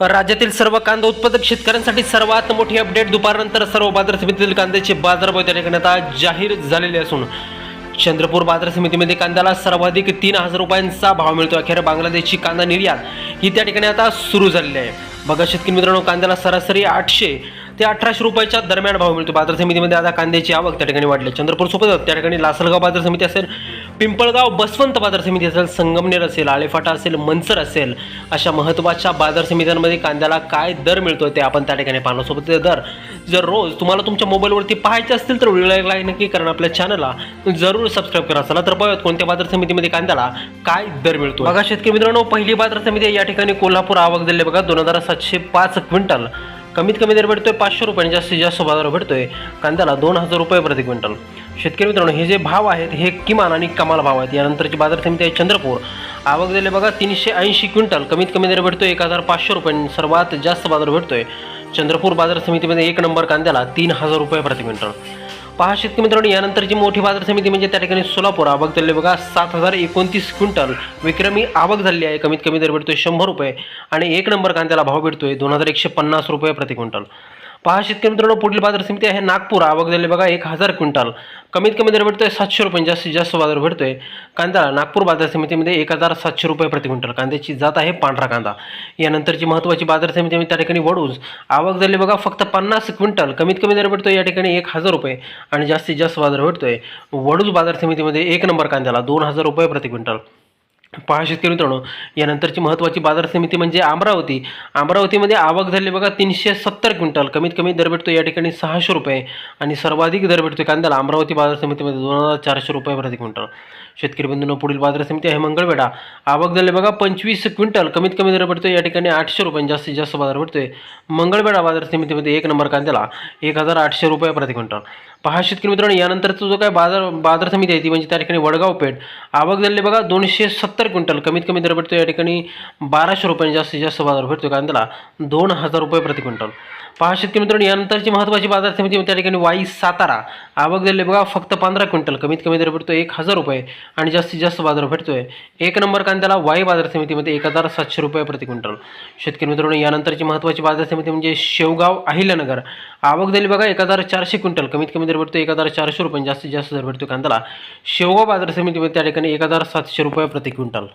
राज्यातील सर्व कांदा उत्पादक शेतकऱ्यांसाठी सर्वात मोठी अपडेट दुपारनंतर सर्व बाजार समितीतील कांद्याचे बाजारभाव त्या ठिकाणी आता जाहीर झालेले असून चंद्रपूर बाजार समितीमध्ये कांद्याला सर्वाधिक तीन हजार रुपयांचा भाव मिळतो अखेर बांगलादेशची कांदा निर्यात ही त्या ठिकाणी आता सुरू झालेली आहे. बघा शेतकरी मित्रांनो कांद्याला सरासरी आठशे ते अठराशे रुपयाच्या दरम्यान भाव मिळतो बाजार समितीमध्ये आता कांद्याची आवक त्या ठिकाणी वाढली चंद्रपूर सोबत त्या ठिकाणी लासलगाव बाजार समिती असेल पिंपळगाव बसवंत बाजार समिती असेल संगमनेर असेल आळेफाटा असेल मनसर असेल अशा महत्त्वाच्या बाजार समित्यांमध्ये कांद्याला काय दर मिळतो ते आपण त्या ठिकाणी पाहणार सोबत दर जर रोज तुम्हाला तुमच्या मोबाईलवरती पाहायचे असतील तर व्हिडिओला लाईक नक्की कारण आपल्या चॅनलला जरूर सबस्क्राईब करा. चला तर पाहूयात कोणत्या बाजार समितीमध्ये कांद्याला काय दर मिळतो बघा शेतकरी मित्रांनो पहिली बाजार समिती या ठिकाणी कोल्हापूर आवक दिले बघा दोन हजार सातशे पाच क्विंटल कमीत कमी दर भेटतोय पाचशे रुपयाने जास्तीत जास्त बाजार भेटतोय. कांद्याला दोन हजार रुपये प्रति क्विंटल. शेतकरी मित्रांनो हे जे भाव आहेत हे किमान आणि कमाल भाव आहेत. यानंतरची बाजार समिती आहे चंद्रपूर. आवक दिले बघा तीनशे ऐंशी क्विंटल. कमीत कमी दर भेटतोय एक हजार पाचशे रुपये सर्वात जास्त बाजार भेटतोय. चंद्रपूर बाजार समितीमध्ये एक नंबर कांद्याला तीन हजार रुपये प्रति क्विंटल. पहा शेतकरी मित्रांनो यानंतरची मोठी बाजार समिती म्हणजे त्या ठिकाणी सोलापूर आवक झाली बघा सात हजार एकोणतीस क्विंटल विक्रमी आवक झालेली आहे. कमीत कमी दर भेटतोय शंभर रुपये आणि एक नंबर कांद्याला भाव भेटतोय दोन हजार एकशे पन्नास रुपये प्रति क्विंटल. पहा शेतकरी मित्रांनो पुढील बाजार समिती आहे नागपूर. आवक झाली बघा एक हजार क्विंटल. कमीत कमी दर भेटतोय सातशे रुपये जास्तीत जास्त बाजार भेटतोय. कांदा नागपूर बाजार समितीमध्ये एक हजार सातशे रुपये प्रति क्विंटल. कांद्याची जात आहे पांढरा कांदा. यानंतरची महत्त्वाची बाजार समिती म्हणजे त्या ठिकाणी वडूज आवक झाली बघा फक्त पन्नास क्विंटल. कमीत कमी दर भेटतोय या ठिकाणी एक हजार रुपये आणि जास्तीत जास्त बाजार भेटतोय. वडूज बाजार समितीमध्ये एक नंबर कांद्याला दोन हजार रुपये प्रति क्विंटल. पहा शेतकरी मित्रांनो यानंतरची महत्त्वाची बाजार समिती म्हणजे अमरावती. अमरावतीमध्ये आवक झाली बघा तीनशे सत्तर क्विंटल. कमीत कमी दर भेटतो या ठिकाणी सहाशे रुपये आणि सर्वाधिक दर भेटतो कांद्याला. अमरावती बाजार समितीमध्ये दोन हजार चारशे रुपये प्रति क्विंटल. शेतकरी बंधूंनो पुढील बाजार समिती आहे मंगळवेढा. आवक झाली बघा पंचवीस क्विंटल. कमीत कमी दर भेटतो या ठिकाणी आठशे रुपये जास्तीत जास्त बाजार भेटतोय. मंगळवेढा बाजार समितीमध्ये एक नंबर कांद्याला एक हजार आठशे रुपये प्रति क्विंटल. पहा शेतकरी मित्रांनो यानंतरचा जो काय बाजार बाजार समिती आहे ती म्हणजे त्या ठिकाणी वडगाव पेठ. आवक झाली बघा दोनशे सत्तर सत्तर क्विंटल कमीत कमी दर भेटतो या ठिकाणी बाराशे रुपयांनी जास्तीत जास्त बाजार भेटतो कांद्याला दोन हजार रुपये प्रति क्विंटल. पहा शेतकरी मित्रांनो यानंतरची महत्त्वाची बाजार समिती म्हणजे त्या ठिकाणी वाई सातारा. आवक दिले बघा फक्त पंधरा क्विंटल कमीत कमी दर भेटतो एक हजार रुपये आणि जास्तीत जास्त बाजार भेटतो आहे एक नंबर कांद्याला वाई बाजार समितीमध्ये एक हजार सातशे रुपये प्रति क्विंटल. शेतकरी मित्रांनो यानंतरची महत्त्वाची बाजार समिती म्हणजे शेवगाव अहिल्यानगर. आवक दिली बघा एक हजार चारशे क्विंटल कमीत कमी दर भेटतो एक हजार चारशे रुपये जास्तीत जास्त दर भेटतो कांद्याला शेवगाव बाजार समितीमध्ये त्या ठिकाणी एक हजार सातशे रुपये प्रति क्विंटल. কুইন্টাল